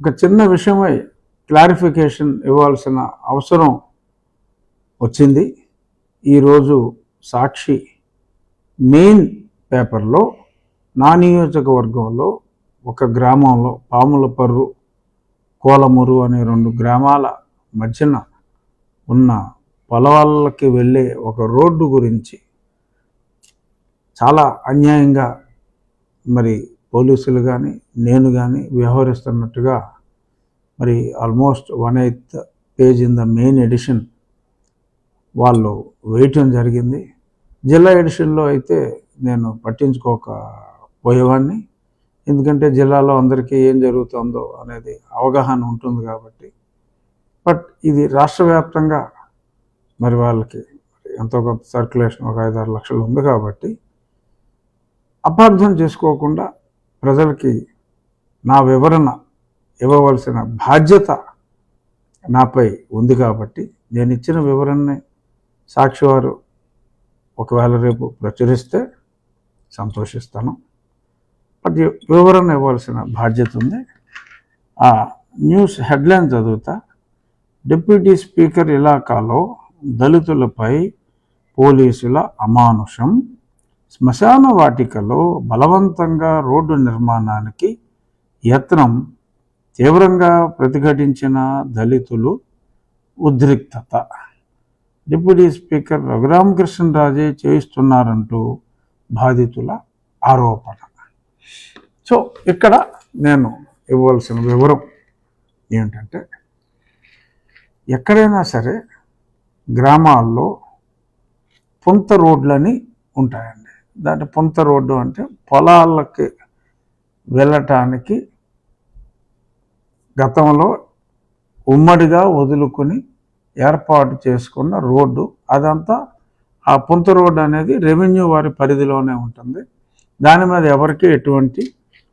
ఒక చిన్న విషయమై క్లారిఫికేషన్ ఇవ్వాల్సిన అవసరం వచ్చింది. ఈరోజు సాక్షి మెయిన్ పేపర్లో నా నియోజకవర్గంలో ఒక గ్రామంలో పాములపర్రు కోలమురు అనే రెండు గ్రామాల మధ్యన ఉన్న పొలవాళ్ళకి వెళ్ళే ఒక రోడ్డు గురించి చాలా అన్యాయంగా మరి పోలీసులు కానీ నేను కానీ వ్యవహరిస్తున్నట్టుగా మరి almost one eighth page in the main edition వాళ్ళు వేయటం జరిగింది. జిల్లా ఎడిషన్లో అయితే నేను పట్టించుకోకపోయేవాడిని. ఎందుకంటే జిల్లాలో అందరికీ ఏం జరుగుతుందో అనేది అవగాహన ఉంటుంది కాబట్టి. బట్ ఇది రాష్ట్ర వ్యాప్తంగా మరి వాళ్ళకి ఎంతో కొంత సర్క్యులేషన్ ఒక ఐదారు లక్షలు ఉంది కాబట్టి అపార్థం చేసుకోకుండా ప్రజలకి నా వివరణ ఇవ్వవలసిన బాధ్యత నాపై ఉంది కాబట్టి నేను ఇచ్చిన వివరణని సాక్షివారు ఒకవేళ రేపు ప్రచురిస్తే సంతోషిస్తాను. బట్ వివరణ ఇవ్వాల్సిన బాధ్యత ఉంది. ఆ న్యూస్ హెడ్లైన్ చదువుతా. డిప్యూటీ స్పీకర్ ఇలాకాలో దళితులపై పోలీసుల అమానుషం శ్మశాన వాటికలో బలవంతంగా రోడ్డు నిర్మాణానికి యత్నం తీవ్రంగా ప్రతిఘటించిన దళితులు ఉద్రిక్తత. డిప్యూటీ స్పీకర్ రఘురామకృష్ణరాజే చేయిస్తున్నారంటూ బాధితుల ఆరోపణ. సో ఇక్కడ నేను ఇవ్వాల్సిన వివరం ఏమిటంటే ఎక్కడైనా సరే గ్రామాల్లో పుంత రోడ్లని ఉంటాయండి. దాంట్లో పుంత రోడ్డు అంటే పొలాలకి వెళ్ళటానికి గతంలో ఉమ్మడిగా వదులుకొని ఏర్పాటు చేసుకున్న రోడ్డు. అదంతా ఆ పుంత రోడ్డు అనేది రెవెన్యూ వారి పరిధిలోనే ఉంటుంది. దాని మీద ఎవరికి ఎటువంటి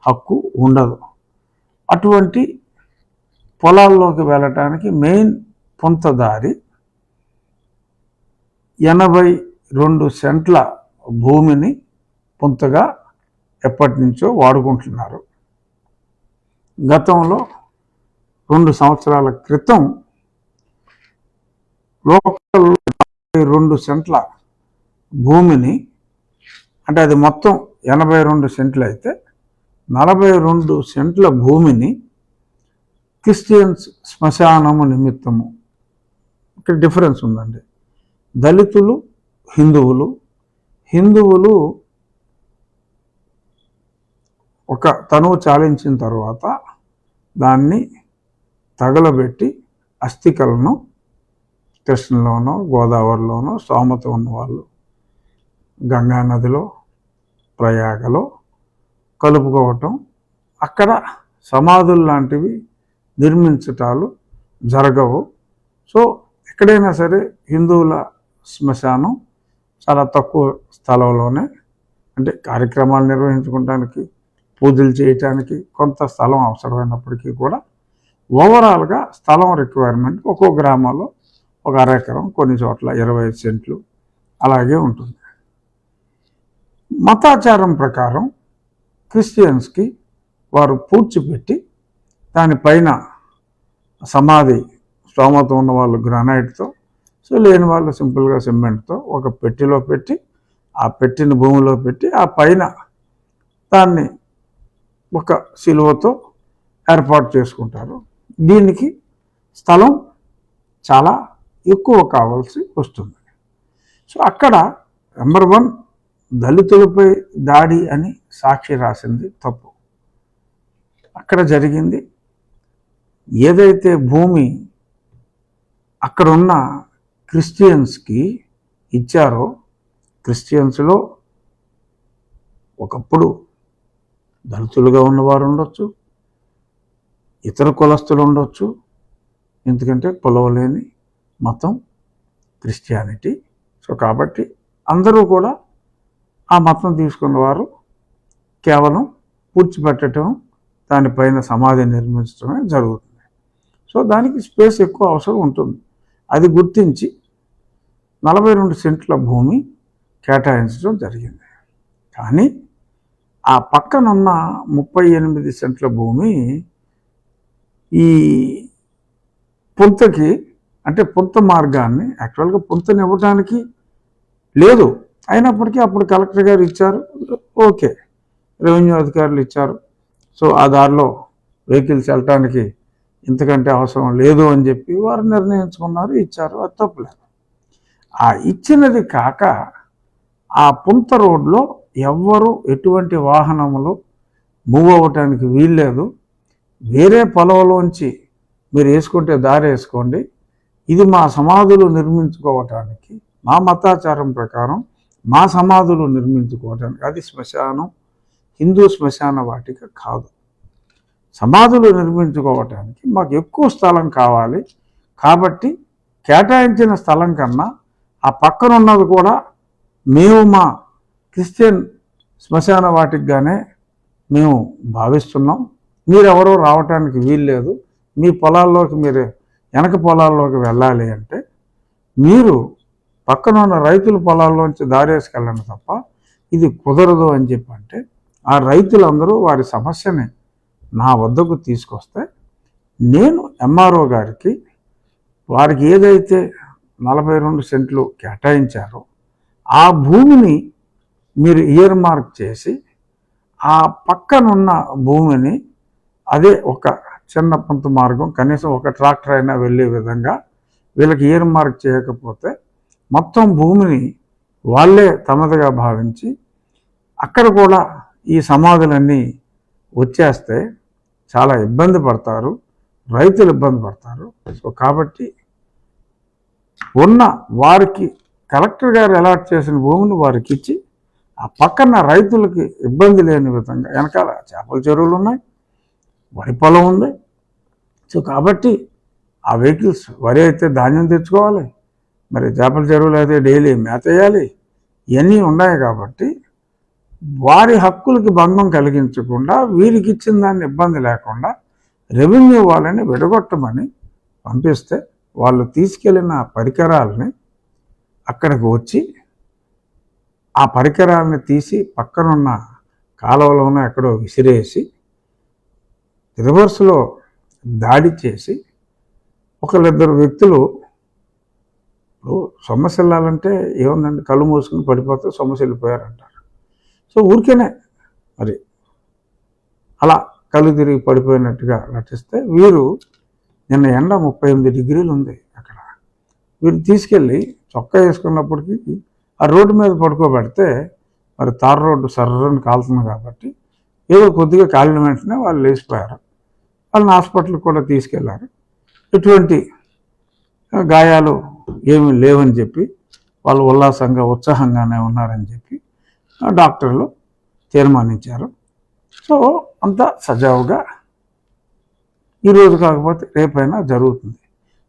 హక్కు ఉండదు. అటువంటి పొలాల్లోకి వెళ్ళటానికి మెయిన్ పుంతదారి ఎనభై రెండు సెంట్ల భూమిని పుంతగా ఎప్పటి నుంచో వాడుకుంటున్నారు. గతంలో రెండు సంవత్సరాల క్రితం లోకల్ రెండు సెంట్ల భూమిని అంటే అది మొత్తం ఎనభై రెండు సెంట్లు అయితే నలభై రెండు సెంట్ల భూమిని క్రిస్టియన్స్ శ్మశానము నిమిత్తము. ఇక్కడ డిఫరెన్స్ ఉందండి. దళితులు హిందువులు హిందువులు ఒక తనువు చాలించిన తర్వాత దాన్ని తగలబెట్టి అస్థికలను కృష్ణలోనో గోదావరిలోనో స్తోమత ఉన్న వాళ్ళు గంగా నదిలో ప్రయాగలో కలుపుకోవటం అక్కడ సమాధులు లాంటివి నిర్మించటాలు జరగవు. సో ఎక్కడైనా సరే హిందువుల శ్మశానం చాలా తక్కువ స్థలంలోనే అంటే కార్యక్రమాలు నిర్వహించుకోవడానికి పూజలు చేయటానికి కొంత స్థలం అవసరమైనప్పటికీ కూడా ఓవరాల్గా స్థలం రిక్వైర్మెంట్ ఒక్కో గ్రామంలో ఒక అర ఎకరం కొన్ని చోట్ల ఇరవై సెంట్లు అలాగే ఉంటుంది. మతాచారం ప్రకారం క్రిస్టియన్స్కి వారు పూడ్చిపెట్టి దానిపైన సమాధి స్తోమత ఉన్న వాళ్ళు గ్రానైట్తో సో లేని వాళ్ళు సింపుల్గా సిమెంట్తో ఒక పెట్టెలో పెట్టి ఆ పెట్టిన భూమిలో పెట్టి ఆ పైన దాన్ని ఒక సిలువతో ఏర్పాటు చేసుకుంటారు. దీనికి స్థలం చాలా ఎక్కువ కావాల్సి వస్తుంది. సో అక్కడ నెంబర్ వన్ దళితులపై దాడి అని సాక్షి రాసింది తప్పు. అక్కడ జరిగింది. ఏదైతే భూమి అక్కడున్న క్రిస్టియన్స్కి ఇచ్చారో క్రిస్టియన్స్లో ఒకప్పుడు దళితులుగా ఉన్నవారు ఉండొచ్చు ఇతర కులస్తులు ఉండొచ్చు. ఎందుకంటే కొలవలేని మతం క్రిస్టియానిటీ. సో కాబట్టి అందరూ కూడా ఆ మతం తీసుకున్నవారు కేవలం పూడ్చిపెట్టడం దానిపైన సమాధి నిర్మించడమే జరుగుతుంది. సో దానికి స్పేస్ ఎక్కువ అవసరం ఉంటుంది. అది గుర్తించి నలభై రెండు సెంట్ల భూమి కేటాయించడం జరిగింది. కానీ ఆ పక్కనున్న ముప్పై ఎనిమిది సెంట్ల భూమి ఈ పుంతకి అంటే పుంత మార్గాన్ని యాక్చువల్గా పుంతని ఇవ్వడానికి లేదు. అయినప్పటికీ అప్పుడు కలెక్టర్ గారు ఇచ్చారు. ఓకే. రెవెన్యూ అధికారులు ఇచ్చారు. సో ఆ దారిలో వెహికల్స్ వెళ్ళటానికి ఇంతకంటే అవసరం లేదు అని చెప్పి వారు నిర్ణయించుకున్నారు ఇచ్చారు. అది తప్పులేదు ఆ ఇచ్చినది కాక ఆ పుంత రోడ్లో ఎవ్వరూ ఎటువంటి వాహనములు మూవ్ అవ్వటానికి వీల్లేదు. వేరే పొలంలోంచి మీరు వేసుకుంటే దారి వేసుకోండి. ఇది మా సమాధులు నిర్మించుకోవటానికి మా మతాచారం ప్రకారం మా సమాధులు నిర్మించుకోవటానికి. అది శ్మశానం హిందూ శ్మశాన వాటిక కాదు. సమాధులు నిర్మించుకోవటానికి మాకు ఎక్కువ స్థలం కావాలి. కాబట్టి కేటాయించిన స్థలం కన్నా ఆ పక్కన ఉన్నది కూడా మేము మా క్రిస్టియన్ శ్మశాన వాటికిగానే మేము భావిస్తున్నాం. మీరెవరూ రావటానికి వీల్లేదు. మీ పొలాల్లోకి మీరు వెనక పొలాల్లోకి వెళ్ళాలి అంటే మీరు పక్కన ఉన్న రైతుల పొలాల్లోంచి దారేసుకెళ్ళండి తప్ప ఇది కుదరదు అని చెప్పి అంటే ఆ రైతులందరూ వారి సమస్యని నా వద్దకు తీసుకొస్తే నేను ఎంఆర్ఓ గారికి వారికి ఏదైతే నలభై రెండు సెంట్లు కేటాయించారో ఆ భూమిని మీరు ఇయర్ మార్క్ చేసి ఆ పక్కనున్న భూమిని అదే ఒక చిన్న పంత మార్గం కనీసం ఒక ట్రాక్టర్ అయినా వెళ్ళే విధంగా వీళ్ళకి ఇయర్ మార్క్ చేయకపోతే మొత్తం భూమిని వాళ్ళే తమదిగా భావించి అక్కడ కూడా ఈ సమాధులన్నీ వచ్చేస్తే చాలా ఇబ్బంది పడతారు రైతులు ఇబ్బంది పడతారు. సో కాబట్టి ఉన్న వారికి కలెక్టర్ గారు అలాట్ చేసిన భూమిని వారికి ఇచ్చి ఆ పక్కన రైతులకి ఇబ్బంది లేని విధంగా వెనకాల చేపల చెరువులు ఉన్నాయి వరి పొలం ఉంది. సో కాబట్టి ఆ వెహికల్స్ వరి అయితే ధాన్యం తెచ్చుకోవాలి మరి చేపల చెరువులు అయితే డైలీ మేత వేయాలి ఇవన్నీ ఉన్నాయి కాబట్టి వారి హక్కులకి భంగం కలిగించకుండా వీరికి ఇచ్చిన దాన్ని ఇబ్బంది లేకుండా రెవెన్యూ వాళ్ళని విడగొట్టమని పంపిస్తే వాళ్ళు తీసుకెళ్ళిన పరికరాలని అక్కడికి వచ్చి ఆ పరికరాలని తీసి పక్కనున్న కాలువలోనే ఎక్కడో విసిరేసి రివర్స్లో దాడి చేసి ఒకళ్ళిద్దరు వ్యక్తులు ఇప్పుడు సొమ్మసి ఏముందండి? కళ్ళు మూసుకుని పడిపోతే సొమ్మసెళ్ళిపోయారంటారు సో ఊరికేనే మరి అలా కళ్ళు తిరిగి పడిపోయినట్టుగా నటిస్తే వీరు నిన్న ఎండ ముప్పై ఎనిమిది డిగ్రీలు ఉంది అక్కడ. వీరు తీసుకెళ్ళి చొక్కా వేసుకున్నప్పటికీ ఆ రోడ్డు మీద పడుకోబెడితే మరి తార రోడ్డు సర్రని కాలుతుంది కాబట్టి ఏదో కొద్దిగా కాలిన వెంటనే వాళ్ళు లేచిపోయారు. వాళ్ళని హాస్పిటల్కి కూడా తీసుకెళ్ళారు. ఎటువంటి గాయాలు ఏమీ లేవని చెప్పి వాళ్ళు ఉల్లాసంగా ఉత్సాహంగానే ఉన్నారని చెప్పి డాక్టర్లు తీర్మానించారు. సో అంతా సజావుగా ఈరోజు కాకపోతే రేపైనా జరుగుతుంది.